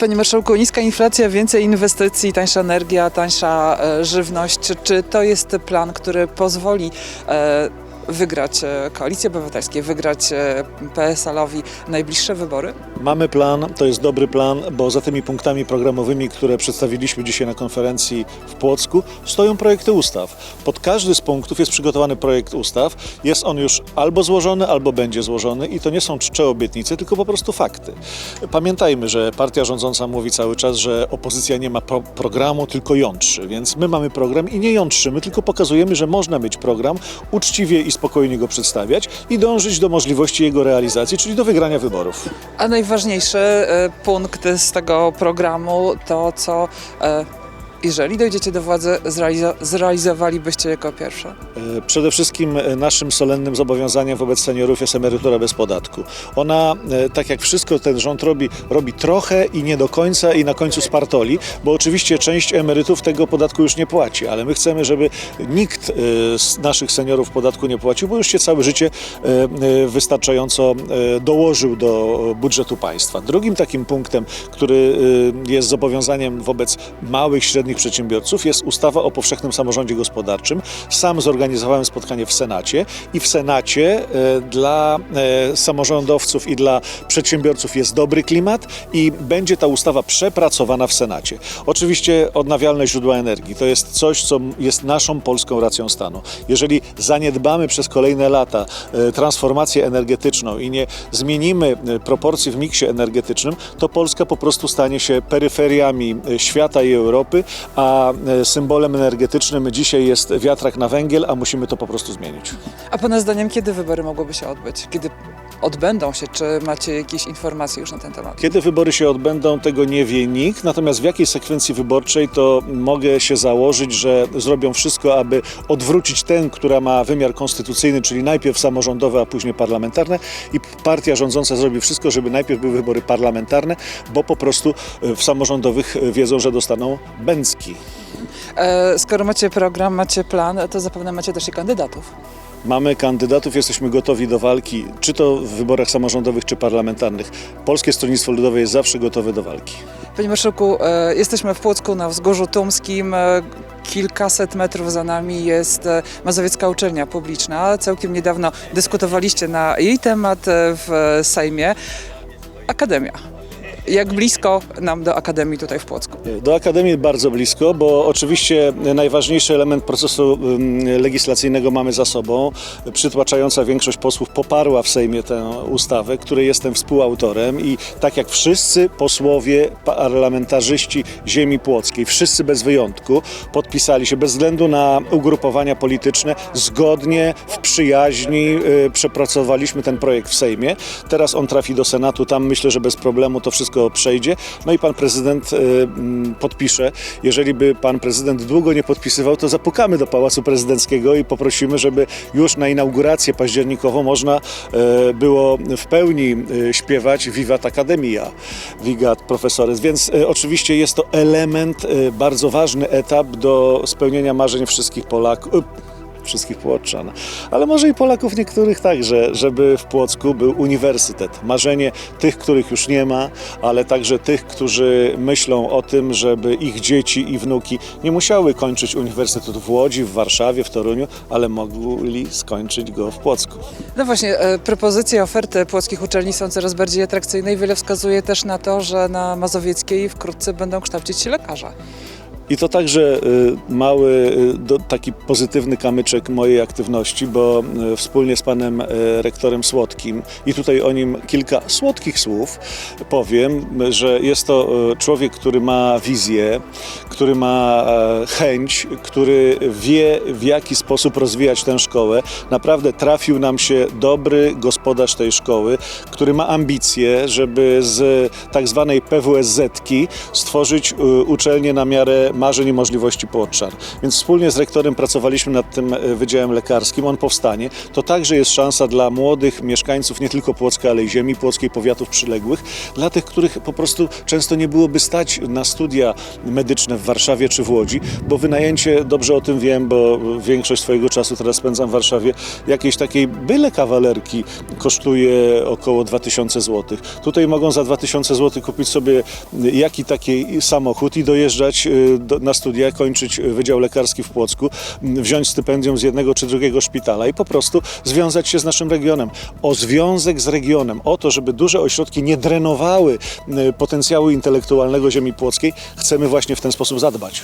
Panie Marszałku, niska inflacja, więcej inwestycji, tańsza energia, tańsza e, żywność. Czy, to jest plan, który pozwoli e, wygrać e, Koalicji Obywatelskiej, wygrać e, PSL-owi najbliższe wybory? Mamy plan, to jest dobry plan, bo za tymi punktami programowymi, które przedstawiliśmy dzisiaj na konferencji w Płocku, stoją projekty ustaw. Pod każdy z punktów jest przygotowany projekt ustaw. Jest on już albo złożony, albo będzie złożony i to nie są czcze obietnice, tylko po prostu fakty. Pamiętajmy, że partia rządząca mówi cały czas, że opozycja nie ma pro programu, tylko jątrzy, więc my mamy program i nie jątrzymy, tylko pokazujemy, że można mieć program, uczciwie i spokojnie go przedstawiać i dążyć do możliwości jego realizacji, czyli do wygrania wyborów. A najważniejszy e, punkt z tego programu to, co e, jeżeli dojdziecie do władzy, zrealizo- zrealizowalibyście jako pierwsze. Przede wszystkim e, naszym solennym zobowiązaniem wobec seniorów jest emerytura bez podatku. Ona, e, tak jak wszystko ten rząd robi, robi trochę i nie do końca i na końcu spartoli, bo oczywiście część emerytów tego podatku już nie płaci, ale my chcemy, żeby nikt e, z naszych seniorów podatku nie płacił, bo już się całe życie wystarczająco dołożył do budżetu państwa. Drugim takim punktem, który jest zobowiązaniem wobec małych, średnich przedsiębiorców jest ustawa o powszechnym samorządzie gospodarczym. Sam zorganizowałem spotkanie w Senacie i w Senacie e, dla e, samorządowców i dla przedsiębiorców jest dobry klimat i będzie ta ustawa przepracowana w Senacie. Oczywiście odnawialne źródła energii to jest coś, co jest naszą polską racją stanu. Jeżeli zaniedbamy przez kolejne lata e, transformację energetyczną i nie zmienimy proporcji w miksie energetycznym, to Polska po prostu stanie się peryferiami świata i Europy, a e, symbolem energetycznym dzisiaj jest wiatrak na węgiel, a musimy to po prostu zmienić. A Pana zdaniem, kiedy wybory mogłyby się odbyć? Kiedy odbędą się? Czy macie jakieś informacje już na ten temat? Kiedy wybory się odbędą, tego nie wie nikt, natomiast w jakiej sekwencji wyborczej to mogę się założyć, że zrobią wszystko, aby odwrócić tę, która ma wymiar konstytucyjny, czyli najpierw samorządowe, a później parlamentarne i partia rządząca zrobi wszystko, żeby najpierw były wybory parlamentarne, bo po prostu e, w samorządowych e, wiedzą, że dostaną bęcki. E, skoro macie program, macie plan, to zapewne macie też i kandydatów. Mamy kandydatów, jesteśmy gotowi do walki, czy to w wyborach samorządowych, czy parlamentarnych. Polskie Stronnictwo Ludowe jest zawsze gotowe do walki. Panie Marszałku, e, jesteśmy w Płocku na Wzgórzu Tumskim. E, kilkaset metrów za nami jest Mazowiecka Uczelnia Publiczna. Całkiem niedawno dyskutowaliście na jej temat w Sejmie. Akademia. Jak blisko nam do Akademii tutaj w Płocku? Do Akademii bardzo blisko, bo oczywiście najważniejszy element procesu legislacyjnego mamy za sobą. Przytłaczająca większość posłów poparła w Sejmie tę ustawę, której jestem współautorem i tak jak wszyscy posłowie, parlamentarzyści ziemi płockiej, wszyscy bez wyjątku, podpisali się bez względu na ugrupowania polityczne, zgodnie, w przyjaźni y, przepracowaliśmy ten projekt w Sejmie. Teraz on trafi do Senatu, tam myślę, że bez problemu to wszystko przejdzie. No i pan prezydent y, mm, podpisze. Jeżeli by pan prezydent długo nie podpisywał, to zapukamy do Pałacu Prezydenckiego i poprosimy, żeby już na inaugurację październikową można e, było w pełni e, śpiewać Vivat Academia, Vivat Profesores. Więc e, oczywiście jest to element, e, bardzo ważny etap do spełnienia marzeń wszystkich Polaków. Wszystkich Płoczan, ale może i Polaków niektórych także, żeby w Płocku był uniwersytet. Marzenie tych, których już nie ma, ale także tych, którzy myślą o tym, żeby ich dzieci i wnuki nie musiały kończyć uniwersytetu w Łodzi, w Warszawie, w Toruniu, ale mogli skończyć go w Płocku. No właśnie, e, propozycje, oferty płockich uczelni są coraz bardziej atrakcyjne i wiele wskazuje też na to, że na Mazowieckiej wkrótce będą kształcić się lekarze. I to także y, mały, y, taki pozytywny kamyczek mojej aktywności, bo y, wspólnie z panem rektorem Słodkim i tutaj o nim kilka słodkich słów powiem, że jest to człowiek, który ma wizję, który ma e, chęć, który wie w jaki sposób rozwijać tę szkołę. Naprawdę trafił nam się dobry gospodarz tej szkoły, który ma ambicje, żeby z tak zwanej PWSZ-ki stworzyć uczelnię na miarę marzeń i możliwości Płoczar. Więc wspólnie z rektorem pracowaliśmy nad tym e, Wydziałem Lekarskim. On powstanie. To także jest szansa dla młodych mieszkańców nie tylko Płocka, ale i ziemi płockiej, powiatów przyległych, dla tych, których po prostu często nie byłoby stać na studia medyczne w Warszawie czy w Łodzi, bo wynajęcie, dobrze o tym wiem, bo większość swojego czasu teraz spędzam w Warszawie, jakiejś takiej byle kawalerki kosztuje około 2000 zł. Tutaj mogą za 2000 zł kupić sobie jaki taki samochód i dojeżdżać y, do, na studia, kończyć Wydział Lekarski w Płocku, wziąć stypendium z jednego czy drugiego szpitala i po prostu związać się z naszym regionem. O związek z regionem, o to, żeby duże ośrodki nie drenowały y, potencjału intelektualnego ziemi płockiej, chcemy właśnie w ten sposób zadbać.